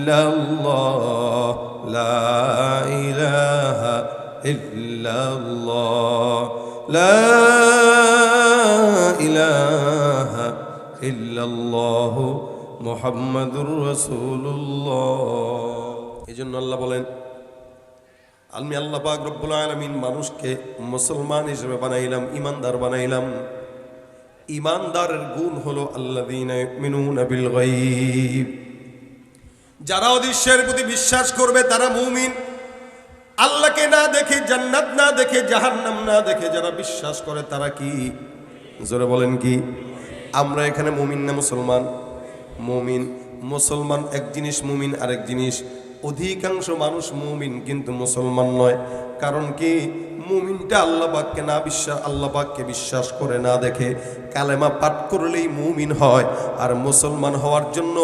إلا الله لا إله إلا الله لا إله إلا الله محمد رسول الله এই জন্য আল্লাহ বলেন আমি আল্লাহ পাক রব্বুল আলমিন মানুষকে মুসলমান হিসেবে বানাইলাম ইমানদার বানাইলাম ইমানদারের গুণ হলো আল্লাহ বিল গাইব যারা অদৃশ্যের প্রতি বিশ্বাস করবে তারা মুমিন। আল্লাহকে না দেখে, জান্নাত না দেখে, জাহান্নাম না দেখে যারা বিশ্বাস করে তারা কি? জোরে বলেন কি? আমরা এখানে মুমিন না মুসলমান? মুমিন। মুসলমান এক জিনিস মুমিন, আরেক জিনিস। অধিকাংশ মানুষ মুমিন, কিন্তু মুসলমান নয়। কারণ কি? মুমিনটা আল্লাহ পাককে না বিশ্বাস, আল্লাহ পাককে বিশ্বাস করে না দেখে। কালেমা পাঠ করলেই মুমিন হয়। আর মুসলমান হওয়ার জন্য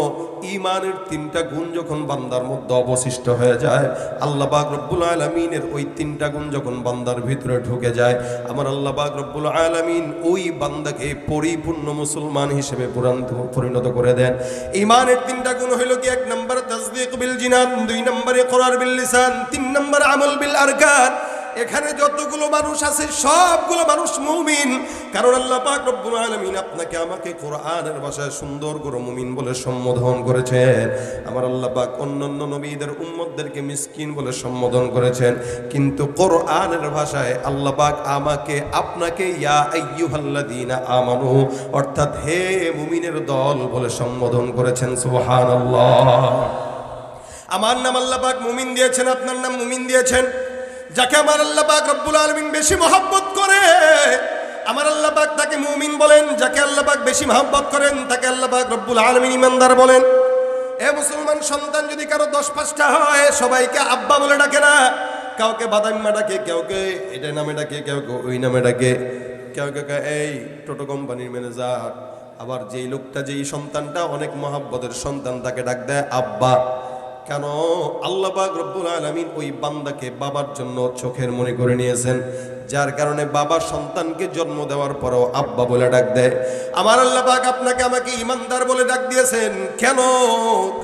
ইমানের তিনটা গুণ যখন বান্দার মধ্যে অবশিষ্ট হয়ে যায়, আল্লাহ পাক রব্বুল আলমিনের ওই তিনটা গুণ যখন বান্দার ভিতরে ঢুকে যায়, আমার আল্লাহ পাক রব্বুল আলমিন ওই বান্দাকে পরিপূর্ণ মুসলমান হিসেবে পরিণত করে দেন। ইমানের তিনটা গুণ হইল কি? এক নম্বর তাসদিক বিল জিনান, দুই নম্বরে কোরআন বিল লিসান, তিন নম্বর আমল বিল আরকান। এখানে যতগুলো মানুষ আছে, সবগুলো মানুষ মুমিন। কারণ আল্লাহ পাক রব্বুল আলামিন আপনাকে আমাকে কোরআনের ভাষায় সুন্দর করে মুমিন বলে সম্বোধন করেছেন। আমার আল্লাহ পাক অন্যান্য নবীদের উম্মতদেরকে মিসকিন বলে সম্বোধন করেছেন। কিন্তু কোরআনের ভাষায় আল্লাহ পাক আমাকে, আপনাকে ইয়া আইয়ুহাল্লাযীনা আমানু, অর্থাৎ হে মুমিনের দল বলে সম্বোধন করেছেন। সুবহানাল্লাহ। আমার নাম আল্লাহ পাক মুমিন দিয়েছেন, আপনার নাম মুমিন দিয়েছেন। যাকে আমার আল্লাহ পাক রব্বুল আলমিন বেশি মহব্বত করে, আমার আল্লাহ পাক তাকে মুমিন বলেন, যাকে আল্লাহ পাক বেশি মহব্বত করেন, তাকে আল্লাহ পাক রব্বুল আলমিন ইমানদার বলেন। এ মুসলমান সন্তান যদি কারও দশ পাঁচটা হয়, সবাইকে আব্বা বলে ডাকে না, কাউকে বাদাম্মা ডাকে, কাউকে এটা নামে ডাকে, কাউকে ওই নামে ডাকে কেউ কেউ এই টোটো কোম্পানির ম্যানেজার। আবার যেই লোকটা, যেই সন্তানটা, অনেক মহাব্বতের সন্তান তাকে ডাক দেয়, আব্বা। কেন আল্লাহ রব্বুল আলমিন ওই বান্দাকে বাবার জন্য চোখের মনে করে নিয়েছেন? যার কারণে বাবা সন্তানকে জন্ম দেওয়ার পরও আব্বা বলে ডাক দেয়। আমার আল্লাহ পাক আপনাকে আমাকে ইমানদার বলে ডাক দিয়েছেন। কেন?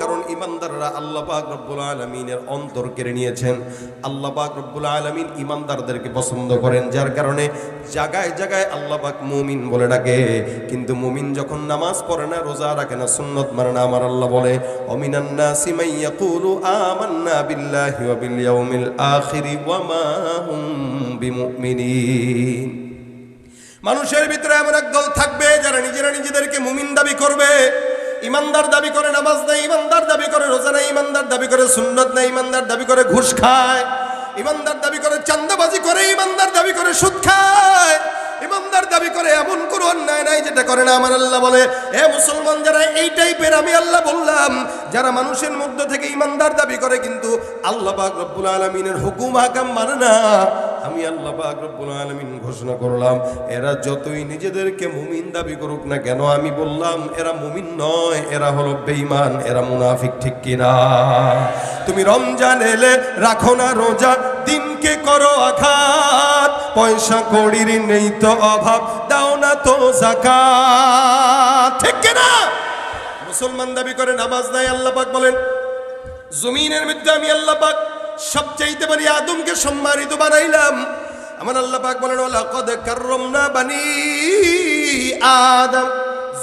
কারণ ইমানদাররা আল্লাহ পাক রব্বুল আলামিনের অন্তর কেড়ে নিয়েছেন। আল্লাহ পাক রব্বুল আলামিন ইমানদারদেরকে পছন্দ করেন, যার কারণে জায়গায় জায়গায় আল্লাহ পাক মুমিন বলে ডাকে। কিন্তু মুমিন যখন নামাজ পড়ে না, রোজা রাখে না, সুন্নত মানে না, আমার আল্লাহ বলে, অমিনান নাসি মান ইয়াকুলু আমান্না বিল্লাহি ওয়া বিল ইয়াউমিল আখিরি ওয়া মা হুম বিমুমিনিন মানুষের ভিতরে এমন এক দল থাকবে যারা নিজেরা নিজেদেরকে মুমিন দাবি করবে। ইমানদার দাবি করে নামাজ নেই, ইমানদার দাবি করে রোজা নেই, ইমানদার দাবি করে সুন্নত নেই, ইমানদার দাবি করে ঘুষ খায়। ইমানদার দাবি করে চান্দাবাজি করে, ইমানদার দাবি করে সুদ খায়। ইমানদার দাবি করে এমন কোনো অন্যায় নাই যেটা করে না, আমার আল্লাহ বলে, এ মুসলমান যারা এই টাইপের, আমি আল্লাহ বললাম, যারা মানুষের মধ্যে থেকে ইমানদার দাবি করে কিন্তু আল্লাহ রব্বুল আলমিনের হুকুম হাকাম মানে না আমি আল্লাহ পাক রব্বুল আলামিন ঘোষণা করলাম, এরা যতই নিজেদেরকে মুমিন দাবি করুক না কেন, আমি বললাম, এরা মুমিন নয়, এরা হলো বেইমান এরা মুনাফিক ঠিক কিনা? তুমি রমজান এলে রাখো না রোজা, দিনকে করো আঘাত, পয়সা কড়ির নেই তো অভাব, দাও না তো জাকাত ঠিক কিনা? মুসলমান দাবি করে নামাজ নাই, আল্লাহ পাক বলেন, জমিনের মধ্যে আমি আল্লাহ পাক সবচাইতে পারি আদমকে সম্মানিত বানাইলাম। আমার আল্লাহ বলেন কাররামনা বানি আদম।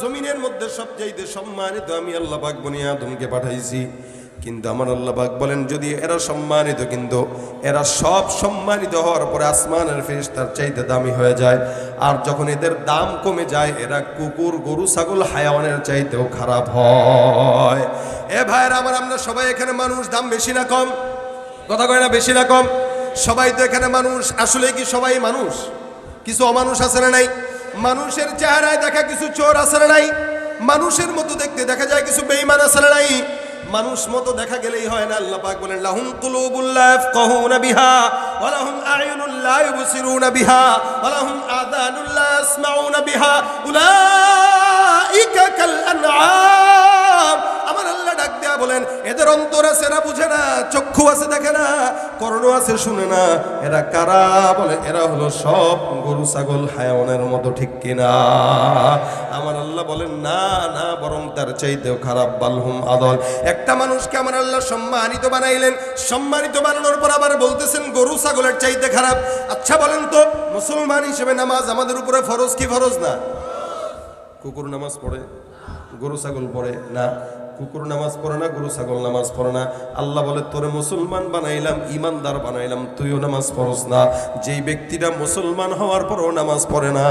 জমিনের মধ্যে সবচাইতে সম্মানিত আমি আল্লাহ পাক বনি আদমকে পাঠাইছি। কিন্তু আমার আল্লাহ পাক বলেন, যদি এরা সম্মানিত, কিন্তু এরা সব সম্মানিত হওয়ার পরে আসমানের ফেস তার চাইতে দামি হয়ে যায়। আর যখন এদের দাম কমে যায়, এরা কুকুর, গরু, ছাগল, হায়াওয়ানের চাইতেও খারাপ হয়। এ ভাইয়ের আমার, আমরা সবাই এখানে মানুষ, দাম বেশি না কম? কথা কয় না বেশি রকম সবাই তো এখানে মানুষ, আসলে কি সবাই মানুষ? কিছু অমানুষ আছে না নাই? মানুষের চেহারায় দেখা কিছু চোর আছে না নাই? মানুষের মতো দেখতে দেখা যায় কিছু বেঈমান আছে না নাই? মানুষ মতো দেখা গেলেই হয় না, আল্লাহ পাক বলেন, লাহুম কুলুবুল লা ইয়াফকাহুনা বিহা, ওয়া লাহুম আ'য়ুনুন লা ইউবসিরুনা বিহা, ওয়া লাহুম আযানুন লা ইয়াসমাউনা বিহা। উলাইকা কাল আনআম। বলেন, এদের অন্তর আছে এরা বুঝে না, চক্ষু আছে দেখে না, কর্ণ আছে শুনে না, এরা কারা? বলে, এরা হলো সব গরু, ছাগল হায়াওয়ানের মতো ঠিক কিনা আমার আল্লাহ বলেন, না না, বরং তার চাইতেও খারাপ বালহুম আদল। একটা মানুষকে আমার আল্লাহ সম্মানিত বানাইলেন। সম্মানিত বানানোর পর আবার বলতেছেন, গরু, ছাগলের চাইতে খারাপ। আচ্ছা বলেন তো, মুসলমান হিসেবে নামাজ আমাদের উপরে ফরজ কি ফরজ না? কুকুর নামাজ পড়ে, গরু, ছাগল পড়ে, না। কুকুর নামাজ পড়ে না, গরু, ছাগল নামাজ পড়ে না। আল্লাহ বলে, তোরে মুসলমান বানাইলাম ইমানদার বানাইলাম, তুইও নামাজ পড়স না। যেই ব্যক্তিটা মুসলমান হওয়ার পরও নামাজ পড়ে না,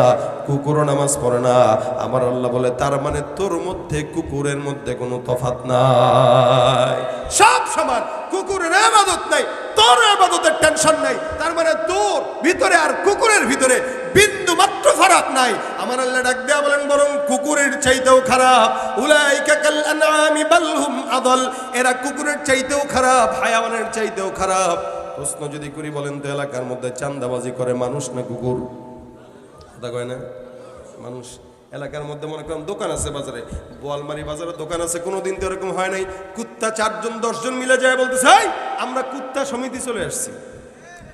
কুকুরও নামাজ পড়ে না, আমার আল্লাহ বলে, তার মানে তোর মধ্যে, কুকুরের মধ্যে কোনো তফাত নাই। সব সমান, কুকুরের আবাদত নাই, তোর আবাদতের টেনশন নাই। তার মানে তোর ভিতরে আর কুকুরের ভিতরে বিন্দু মাত্র ফারাক নাই। আমার আল্লাহ ডাক দেয়া বলেন বরং কুকুরের চাইতেও খারাপ। উলাইকা কাল আনআমি বালহুম আদল। এরা কুকুরের চাইতেও খারাপ হায়াওয়ানের চাইতেও খারাপ। প্রশ্ন যদি করি বলেন তো এলাকার মধ্যে চান্দাবাজি করে মানুষ না কুকুর? কথা কয় না? মানুষ। এলাকার মধ্যে মনে করেন দোকান আছে বাজারে। বোয়ালমারি বাজারে দোকান আছে কোনোদিন তো এরকম হয় নাই। কুত্তা চারজন দশজন মিলে যায় বলতেছে "এই, আমরা কুত্তা সমিতি চলে আসছি।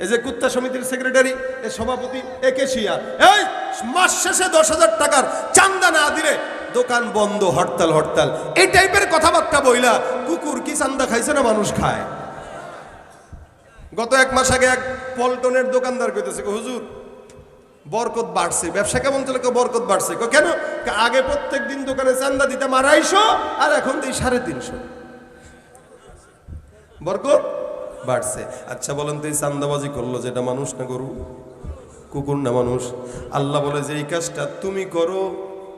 এই যে কুত্তা সমিতির সেক্রেটারি এ সভাপতি এ কেশিয়া এই মাস শেষে দশ হাজার টাকার চান্দা না দিলে দোকান বন্ধ হরতাল হরতাল। এই টাইপের কথাবার্তা বইলা কুকুর কি চান্দা খাইছে না মানুষ খায়? গত এক মাস আগে এক পল্টনের দোকানদার কইতেছে কই, হুজুর বরকত বাড়ছে। ব্যবসা কেমন চলে? বরকত বাড়ছে। কেন? আগে প্রত্যেক দিন দোকানে চান্দা দিতাম আড়াইশো আর এখন দিই সাড়ে তিনশো। বরকত বাড়ছে। আচ্ছা বলেন তো এই চান্দাবাজি করল যেটা মানুষ না গরু? কুকুর না মানুষ। আল্লাহ বলে যে, এই কাজটা তুমি করো।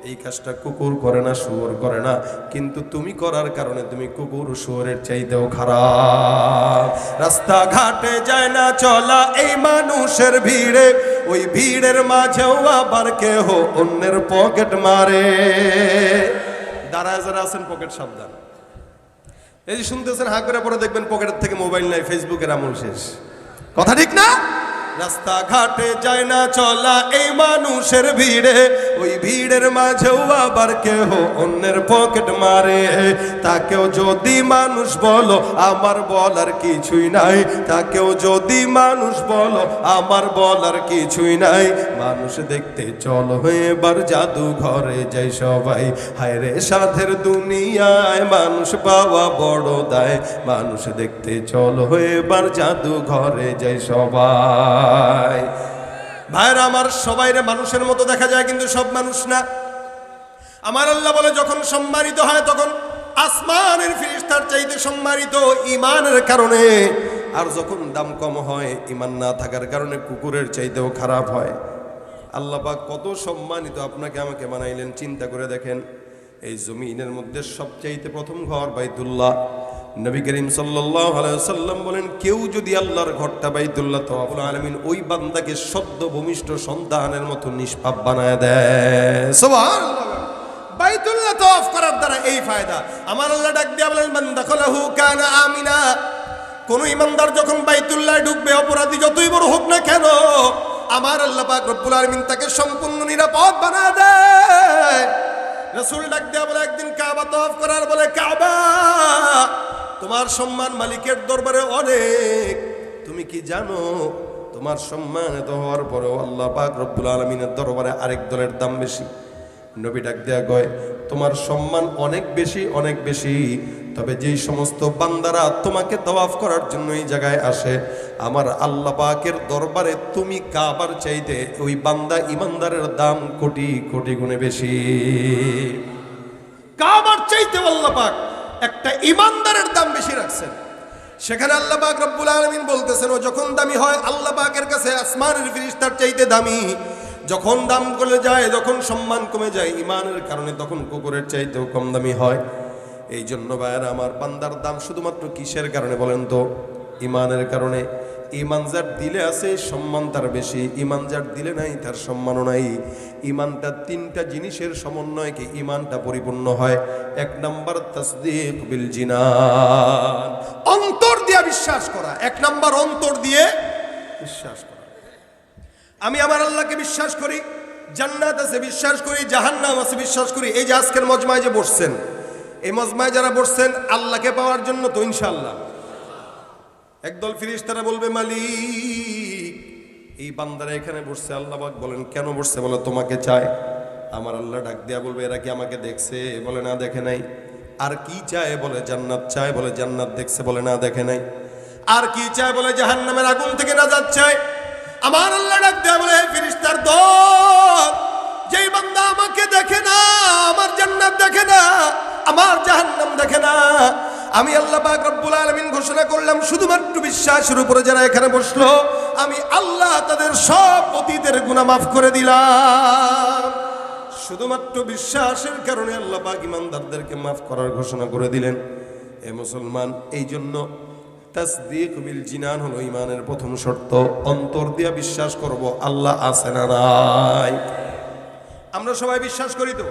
এই কাজটা কুকুর করে না, শুয়োর করে না। কিন্তু তুমি করার কারণে তুমি কুকুর শুয়োরের চাইতেও খারাপ। রাস্তাঘাটে যায় না চলা এই মানুষের ভিড়ে। ওই ভিড়ের মাঝেও আবার কেহ অন্যের পকেট মারে। দাঁড়ায় যারা আছেন, পকেট সাবধান। এই যে শুনতেছেন, হা করে পরে দেখবেন, পকেটের থেকে মোবাইল নাই, ফেসবুকের আমল শেষ। কথা ঠিক না? রাস্তাঘাটে যায় না চলা এই মানুষের ভিড়ে। ওই ভিড়ের মাঝেও আবার কেহ অন্যের পকেট মারে। তাকেও যদি মানুষ বলো, আমার বলার কিছুই নাই। তাকেও যদি মানুষ বলো, আমার বলার কিছুই নাই। মানুষ দেখতে, চলো এবার জাদু ঘরে যাই সবাই। হায় রে সাধের দুনিয়ায় মানুষ পাওয়া বড় দায়। মানুষ দেখতে, চলো এবার জাদু ঘরে যাই সবাই। ভাইরা আমার সবাইরে মানুষের মতো দেখা যায়, কিন্তু সব মানুষ না। আমার আল্লাহ বলে, যখন সম্মানিত হয়, তখন আসমানের ফিরিস্তার চাইতে সম্মানিত ইমানের কারণে। আর যখন দাম কম হয় ইমান না থাকার কারণে কুকুরের চাইতেও খারাপ হয়। পাক কত সম্মানিত আপনাকে আমাকে মানাইলেন চিন্তা করে দেখেন। এই জমিনের মধ্যে সবচাইতে প্রথম ঘর বাইতুল্লাহ। নবী করিম আলাইহি সাল্লাম বলেন, কেউ যদি আল্লাহর ঘরটা বাইতুল্লাহ তাওয়াবুল আলামিন ওই বান্দাকে সদ্য ভূমিষ্ঠ সন্তানের মতো নিষ্পাপ বানায় দেয়। সুবহানাল্লাহ। বাইতুল্লাহ তওয়াফ করার দ্বারা এই ফায়দা। আমার আল্লাহ ডাক দিয়া বলেন, মান দাখালাহু কানা আমিনা। কোন ইমানদার যখন বাইতুল্লাহ ঢুকবে, অপরাধী যতই বড় হোক না কেন, আমার আল্লাহ পাক রব্বুল আলামিন তাকে সম্পূর্ণ নিরাপদ বানায় দেয়। রাসূল ডাক দেওয়া বলে একদিন কাবা তফ করার বলে, কাবা, তোমার সম্মান মালিকের দরবারে অনেক। তুমি কি জানো, তোমার সম্মান এত হওয়ার পরেও আল্লাহ পাক রব্বুল আলমিনের দরবারে আরেক দলের দাম বেশি। নবী ডাক দেয়া কয়, তোমার সম্মান অনেক বেশি অনেক বেশি। তবে যেই সমস্ত বান্দারা তোমাকে তওয়াফ করার জন্য এই জায়গায় আসে, আমার আল্লাহ পাকের দরবারে তুমি কাবার চাইতে ওই বান্দা ইমানদারের দাম কোটি কোটি গুণে বেশি। কাবার চাইতে আল্লাহ পাক একটা ইমানদারের দাম বেশি রাখছেন। সেখানে আল্লাহ পাক রব্বুল আলমিন বলতেছেন, ও যখন দামি হয়, আল্লাহ পাকের কাছে আসমানের ফিরিস্তার চাইতে দামি। যখন দাম করে যায়, যখন সম্মান কমে যায়, ইমানের কারণে তখন কুকুরের চাইতেও কম দামি হয়। এই জন্য ভাইয়েরা, আমার বান্দার দাম শুধুমাত্র কিসের কারণে বলেন তো? ইমানের কারণে। ইমান যার দিলে আছে, সম্মান তার বেশি। ইমান যার দিলে নাই, তার সম্মানও নাই। ইমানটা তিনটা জিনিসের সমন্বয়কে ইমানটা পরিপূর্ণ হয়। এক নম্বর, তাসদিক বিল জিনান। অন্তর দিয়ে বিশ্বাস করা। এক নম্বর, অন্তর দিয়ে বিশ্বাস করা। আমি আমার আল্লাহকে বিশ্বাস করি, জান্নাত আছে, বিশ্বাস করি, জাহান্নাম আছে, বিশ্বাস করি। এই যে আজকের মজমায় যে বসছেন এই মজমায় যারা বসছেন, আল্লাহকে পাওয়ার জন্য তো ইনশাআল্লাহ। একদল ফিরিস তারা বলবে, মালিক, এই বান্দারা এখানে বসছে আল্লাহবাক বলেন, কেন বসছে? বলে, তোমাকে চায় আমার আল্লাহ ডাক দিয়া বলবে, এরা কি আমাকে দেখছে? বলে, না, দেখে নাই। আর কি চায়? বলে, জান্নাত চায়। বলে, জান্নাত দেখছে। বলে, না, দেখে নাই। আর কি চায়? বলে, জাহান্নামের আগুন থেকে না চায়। আমার আল্লাহ ডাক দেয়া বলে ফিরিস্তার দল, যেই বান্দা আমাকে দেখে না, আমার জান্নাত দেখে না আমার জাহান্নাম দেখে না। আমি আল্লাহ রব্বুল আলামিন ঘোষণা করলাম, শুধুমাত্র বিশ্বাসের উপরে যারা এখানে বসল, আমি আল্লাহ তাদের সব অতীতের গুনাহ মাফ করে দিলাম। শুধুমাত্র বিশ্বাসের কারণে আল্লাহ পাক ইমানদারদেরকে মাফ করার ঘোষণা করে দিলেন। এ মুসলমান এই জন্য তাসদিক বিল জিনান হলো ইমানের প্রথম শর্ত। অন্তর দিয়া বিশ্বাস করব, আল্লাহ আছে না নাই। আমরা সবাই বিশ্বাস করি তো?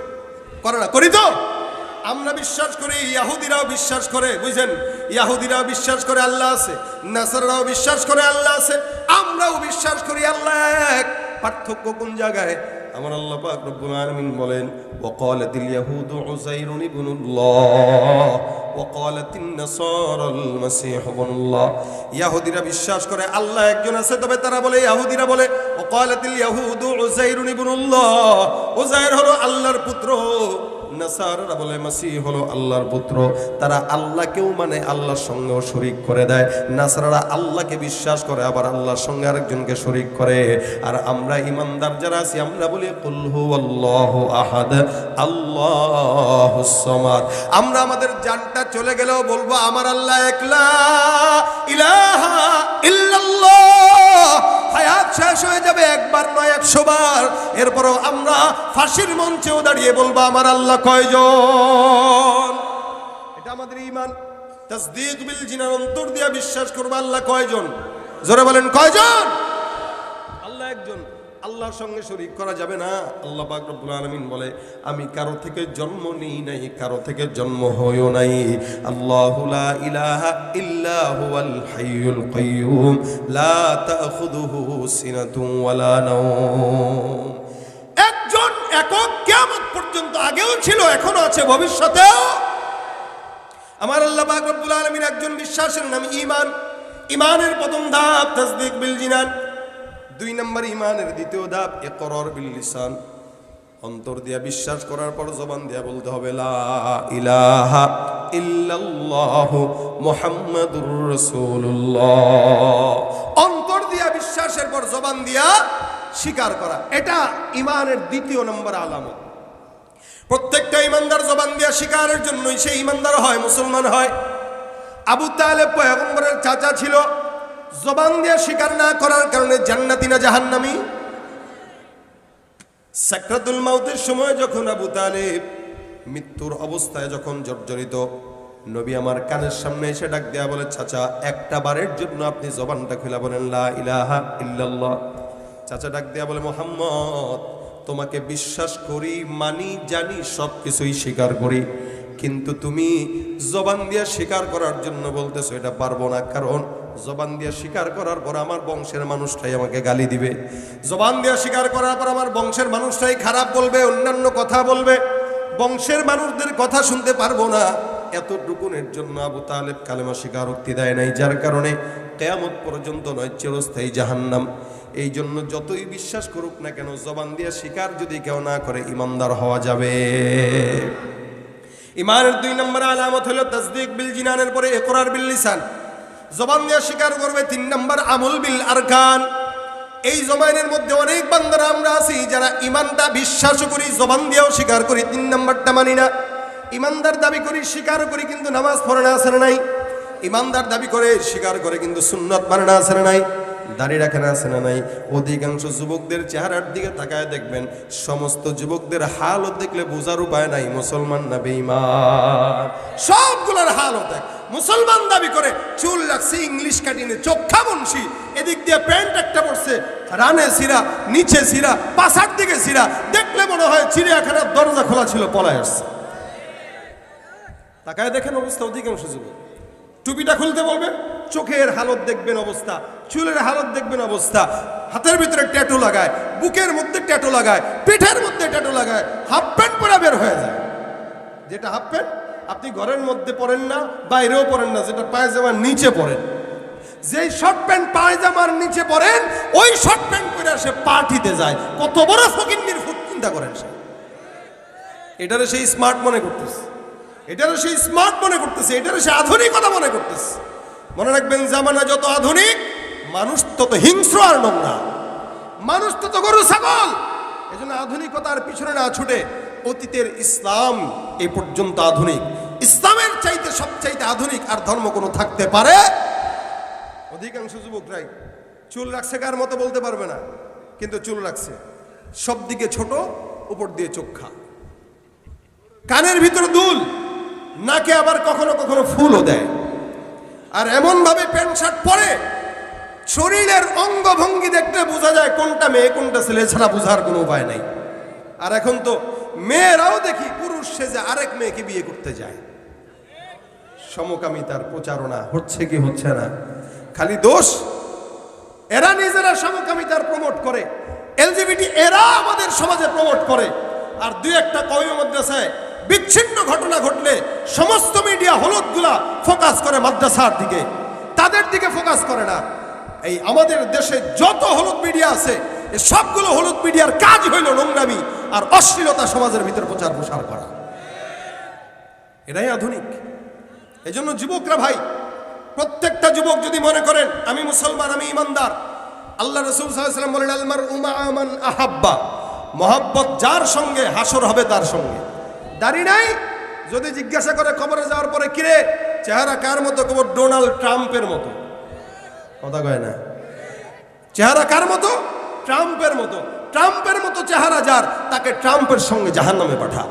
করে না, করি তো? আমরা বিশ্বাস করি ইয়াহুদিরাও বিশ্বাস করে বুঝছেন ইয়াহুদিরাও বিশ্বাস করে আল্লাহ আছে নাসারাও বিশ্বাস করে আল্লাহ আছে আমরাও বিশ্বাস করি আল্লাহ এক পার্থক্য কোন জায়গায় আমার আল্লাহ পাক রব্বুল আলামিন বলেন وقالت اليهود عزير ابن الله وقالت النصارى المسيح ابن الله ইহুদিরা বিশ্বাস করে আল্লাহ একজন আছে তবে তারা বলে ইহুদিরা বলে وقالت اليهود عزير ابن الله উজাইর হলো আল্লাহর পুত্র নাসাররা বলে মাসি হলো আল্লাহর পুত্র। তারা আল্লাহকেও মানে আল্লাহর সঙ্গেও শরিক করে দেয়। নাসারারা আল্লাহকে বিশ্বাস করে, আবার আল্লাহর সঙ্গে আরেকজনকে শরিক করে। আর আমরা ইমানদার যারা আছি, আমরা বলি কুলহু আল্লাহু আহাদ, আল্লাহু সামাদ। আমরা আমাদের জানটা চলে গেলেও বলব, আমার আল্লাহ একলা, ইলাহা ইল্লাল্লাহ। হায়াত শেষ হয়ে যাবে, একবার নয় একশো বার। এরপরও আমরা ফাঁসির মঞ্চেও দাঁড়িয়ে বলব, আমার আল্লাহ কয়জন? এটা আমাদের ইমান তাসদিক বিল জিনার অন্তর দিয়া বিশ্বাস করব, আল্লাহ কয়জন? জোরে বলেন, কয়জন? আল্লাহর সঙ্গে শরীক করা যাবে না। আল্লাহ রব্বুল আলামিন বলে, আমি কারও থেকে জন্ম নিই নাই, কারও থেকে জন্ম হইও নাই। আল্লাহু লা ইলাহা ইল্লা হুয়াল হাইয়ুল কাইয়ুম। লা তাখুযুহু সিনাতুন ওয়ালা একজন একক কিয়ামত পর্যন্ত আগেও ছিল, এখনও আছে ভবিষ্যতেও। আমার আল্লাহ রব্বুল আলামিন একজন বিশ্বাসের নাম ইমান ইমানের প্রথম ধাপ, তাসদিক বিল জিনান। দুই নম্বর ইমানের দ্বিতীয় ধাপ একরর বিল লিসান। অন্তর দিয়া বিশ্বাস করার পর জবান দিয়া বলতে হবে ইলাহা ইল্লাল্লাহ রাসূলুল্লাহ। অন্তর দিয়া বিশ্বাসের পর জবান দিয়া স্বীকার করা। এটা ইমানের দ্বিতীয় নম্বর আলামত। প্রত্যেকটা ইমানদার জবান দিয়া স্বীকারের জন্যই সে ইমানদার হয়, মুসলমান হয়। আবু তালেব পয়গম্বরের চাচা ছিল। জবান দিয়ে স্বীকার না করার কারণে জান্নাতি না জাহান্নামি? সাকরাতুল মাউতের সময় যখন আবু তালেব মৃত্যুর অবস্থায় যখন জর্জরিত, নবী আমার কানের সামনে এসে ডাক দেয়া বলে, চাচা, একটা বারের জন্য আপনি জবানটা খুলে বলেন চাচা ডাক দেয়া বলে, মোহাম্মদ, তোমাকে বিশ্বাস করি, মানি, জানি সব কিছুই স্বীকার করি। কিন্তু তুমি জবান দিয়ে স্বীকার করার জন্য বলতেছো, এটা পারব না। কারণ জবান দিয়ে স্বীকার করার পর আমার বংশের মানুষটাই আমাকে গালি দিবে। জবান দিয়ে স্বীকার করার পর আমার বংশের মানুষটাই খারাপ বলবে, অন্যান্য কথা বলবে। বংশের মানুষদের কথা শুনতে পারব না। এতটুকুনের জন্য আবু তালেব কালেমা স্বীকারোক্তি দেয় নাই, যার কারণে কেয়ামত পর্যন্ত নয়, চিরস্থায়ী জাহান্নাম। এই জন্য যতই বিশ্বাস করুক না কেন, জবান দিয়ে স্বীকার যদি কেউ না করে, ইমানদার হওয়া যাবে। ইমানের দুই নম্বর আলামত হলো তাসদিক বিল জিনানের পরে একরার বিল লিসান। জবান দিয়ে স্বীকার করবে তিন নম্বর আমল বিল আরকান। এই জবানের মধ্যে অনেক বান্দারা আমরা আছি যারা ইমানটা বিশ্বাস করি, জবান দিয়েও স্বীকার করি, তিন নম্বরটা মানি না। ইমানদার দাবি করি, স্বীকার করি কিন্তু নামাজ পড়ে না আসে নাই? ইমানদার দাবি করে, স্বীকার করে কিন্তু সুন্নত মানে না আসে নাই? দাড়ি রাখে না, আছে না নাই? অধিকাংশ যুবকদের চেহারার দিকে তাকায় দেখবেন, সমস্ত যুবকদের হালও দেখলে বোঝার উপায় নাই, মুসলমান না বেঈমান। সবগুলোর হালত এক মুসলমান দাবি করে, চুল রাখছে ইংলিশ কাটিনে, চোখা বংশী এদিক দিয়ে প্যান্ট একটা পড়ছে রানে সিরা, নিচে সিরা, পাশার দিকে সিরা। দেখলে মনে হয় চিড়িয়াখানার দরজা খোলা ছিল, পলায় আসছে। তাকায় দেখেন অবস্থা অধিকাংশ যুবক। টুপিটা খুলতে বলবে, চোখের হালত দেখবেন অবস্থা, চুলের হালত দেখবেন অবস্থা। হাতের ভিতরে ট্যাটু লাগায়, বুকের মধ্যে ট্যাটু লাগায় পিঠের মধ্যে ট্যাটু লাগায়, হাফ প্যান্ট পরে বের হয়ে যায়। যেটা হাফ প্যান্ট আপনি ঘরের মধ্যে পড়েন না, বাইরেও পরেন না, যেটা পায়জামার নিচে পরেন যেই শর্ট প্যান্ট পায়জামার নিচে পরেন ওই শর্ট প্যান্ট পরে সে পার্টিতে যায়। কত বড় ফকিন্নির ফুট চিন্তা করেন সে। এটারে সেই স্মার্ট মনে করতেছে। এটারে সেই স্মার্ট মনে করতেছে। এটারে সে আধুনিকতা মনে করতেছে। মনে রাখবেন, জামানা যত আধুনিক, মানুষ তত হিংস্র আর নোংরা। মানুষ তত গরু, ছাগল। এই জন্য আধুনিকতার পিছনে না ছুটে অতীতের ইসলাম এই পর্যন্ত আধুনিক। ইসলামের চাইতে সবচাইতে আধুনিক আর ধর্ম কোনো থাকতে পারে? অধিকাংশ যুবকরাই চুল রাখছে কার মতো বলতে পারবে না, কিন্তু চুল রাখছে। সব দিকে ছোট, উপর দিয়ে চোখা। কানের ভিতরে দুল, নাকে আবার কখনো কখনো ফুলও দেয়। আর এমন ভাবে প্যান্ট শার্ট পরে শরীরের অঙ্গভঙ্গি দেখতে বোঝা যায় কোনটা মেয়ে, কোনটা ছেলে ছাড়া বোঝার কোনো উপায় নাই। আর এখন তো মেয়েরাও দেখি পুরুষ সেজে আরেক মেয়েকে বিয়ে করতে যায়। সমকামিতার প্রচারণা হচ্ছে কি হচ্ছে না? খালি দোষ? এরা নিজেরা সমকামিতার প্রমোট করে। এলজিবিটি এরা আমাদের সমাজে প্রমোট করে। আর দুই একটা কবি মাদ্রাসায় বিচ্ছিন্ন ঘটনা ঘটলে সমস্ত মিডিয়া হলুদগুলা ফোকাস করে মাদ্রাসার দিকে। তাদের দিকে ফোকাস করে না। এই আমাদের দেশে যত হলুদ মিডিয়া আছে সবগুলো হলুদ মিডিয়ার কাজ হইল নোংরামি। আর অশ্লীলতা সমাজের ভিতরে প্রচার প্রসার করা। এটাই আধুনিক। এই জন্য যুবকরা ভাই, প্রত্যেকটা যুবক যদি মনে করেন, আমি মুসলমান, আমি ইমানদার, আল্লাহ রসুল বলেন আলমার উমা আমান আহাব্বা। মহাব্বত যার সঙ্গে, হাসর হবে তার সঙ্গে। দাড়ি নাই? যদি জিজ্ঞাসা করে খবরে যাওয়ার পরে, কিরে, চেহারা কার মতো? খবর ডোনাল্ড ট্রাম্পের মতো। কথা কয় না। চেহারা কার মতো? ট্রাম্পের মতো ট্রাম্পের মতো চেহারা যার, তাকে ট্রাম্পের সঙ্গে জাহান নামে পাঠা।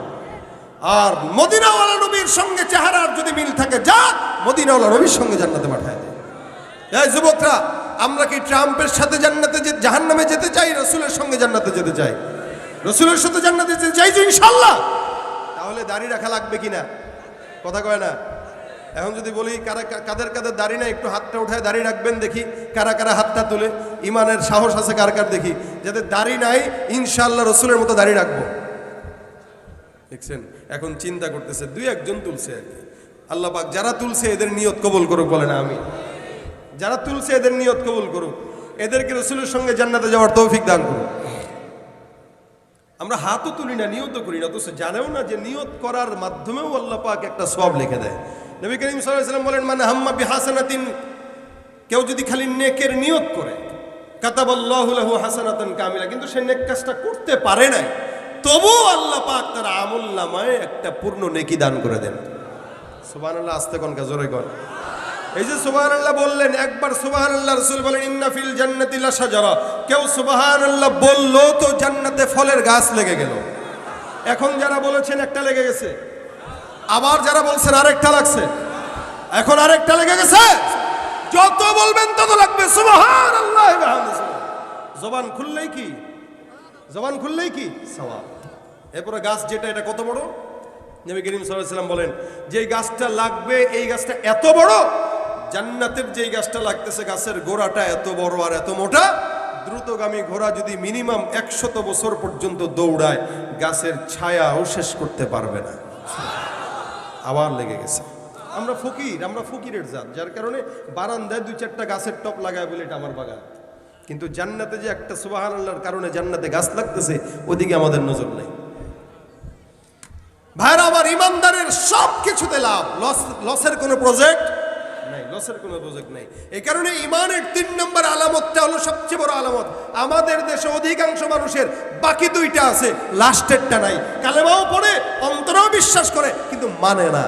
আর মদিনাওয়ালা নবীর সঙ্গে চেহারার যদি মিল থাকে, যা মদিনাওয়ালা নবীর সঙ্গে জান্নাতে পাঠায় এই যুবকরা, আমরা কি ট্রাম্পের সাথে জান্নাতে যে জাহান নামে যেতে চাই, রসুলের সঙ্গে জান্নাতে যেতে চাই? রসুলের সাথে জান্নাতে যেতে চাই যে ইনশাল্লাহ তাহলে দাড়ি রাখা লাগবে কিনা? কথা কয় না। এখন যদি বলি কারা কাদের কাদের দাড়ি না একটু হাতটা উঠায় দাঁড়িয়ে রাখবেন দেখি, কারা কারা হাতটা তুলে, ইমানের সাহস আছে কার কার দেখি, যাদের দাড়ি নাই ইনশাল্লাহ রসুলের মতো দাঁড়িয়ে রাখব। দেখছেন? এখন চিন্তা করতেছে, দুই একজন তুলছে আর কি। আল্লাহ পাক যারা তুলছে এদের নিয়ত কবল করুক বলে না আমি যারা তুলছে এদের নিয়ত কবুল করুক, এদেরকে রসুলের সঙ্গে জান্নাতে যাওয়ার তৌফিক দান করুক। আমরা হাতও তুলি না নিয়ত করি না, অথচ জানেও না যে নিয়ত করার মাধ্যমেও আল্লাহ পাক একটা সব লিখে দেয়। নবী করিম সাল্লাম বলেন মানে হাম্মা বিহাসানাতিন কেউ যদি খালি নেকের নিয়োগ করে, কাতাবাল্লাহু লাহু হাসানাতান কামিলা কিন্তু সে নেক কাজটা করতে পারে নাই, তবুও আল্লাহ পাক তার আমল নামায় একটা পূর্ণ নেকি দান করে দেন। সুবহানাল্লাহ, আস্তে কোন জোরে কোন? এই যে সুবাহ সুবহানাল্লাহ বললেন, একবার সুবাহ সুবহানাল্লাহ রসুল বলেন, ইন্না ফিল জান্নাতি লাশাজারা কেউ সুবহানাল্লাহ বলল তো জান্নাতে ফলের গাছ লেগে গেল। এখন যারা বলেছেন একটা লেগে গেছে। আবার যারা বলছেন আরেকটা লাগছে। এখন আরেকটা লেগে গেছে। যত বলবেন তত লাগবে। জবান খুললেই কি? জবান খুললেই কি? এরপরে গাছ যেটা, এটা কত বড়? নবী করিম সাল্লাম বলেন, যে গাছটা লাগবে, এই গাছটা এত বড়, জান্নাতের যেই গাছটা লাগতেছে, গাছের গোড়াটা এত বড় আর এত মোটা, দ্রুতগামী ঘোড়া যদি মিনিমাম একশত বছর পর্যন্ত দৌড়ায়, গাছের ছায়াও শেষ করতে পারবে না। আবার লেগে গেছে। আমরা ফকির, আমরা ফকিরের জাত, যার কারণে বারান্দায় দুই চারটা গাছের টপ লাগায় বলে এটা আমার বাগান। কিন্তু জান্নাতে যে একটা সুবাহান আল্লাহর কারণে জান্নাতে গাছ লাগতেছে, ওদিকে আমাদের নজর নেই। ভাইরা, আমার ইমানদারের সব কিছুতে লাভ লস লসের কোনো প্রজেক্ট নাই লসের কোনো দোজক নাই। এই কারণে ইমানের তিন নম্বর আলামতটা হলো সবচেয়ে বড় আলামত। আমাদের দেশে অধিকাংশ মানুষের বাকি দুইটা আছে, লাস্টেরটা নাই। কালেমাও পড়ে, অন্তরেও বিশ্বাস করে, কিন্তু মানে না।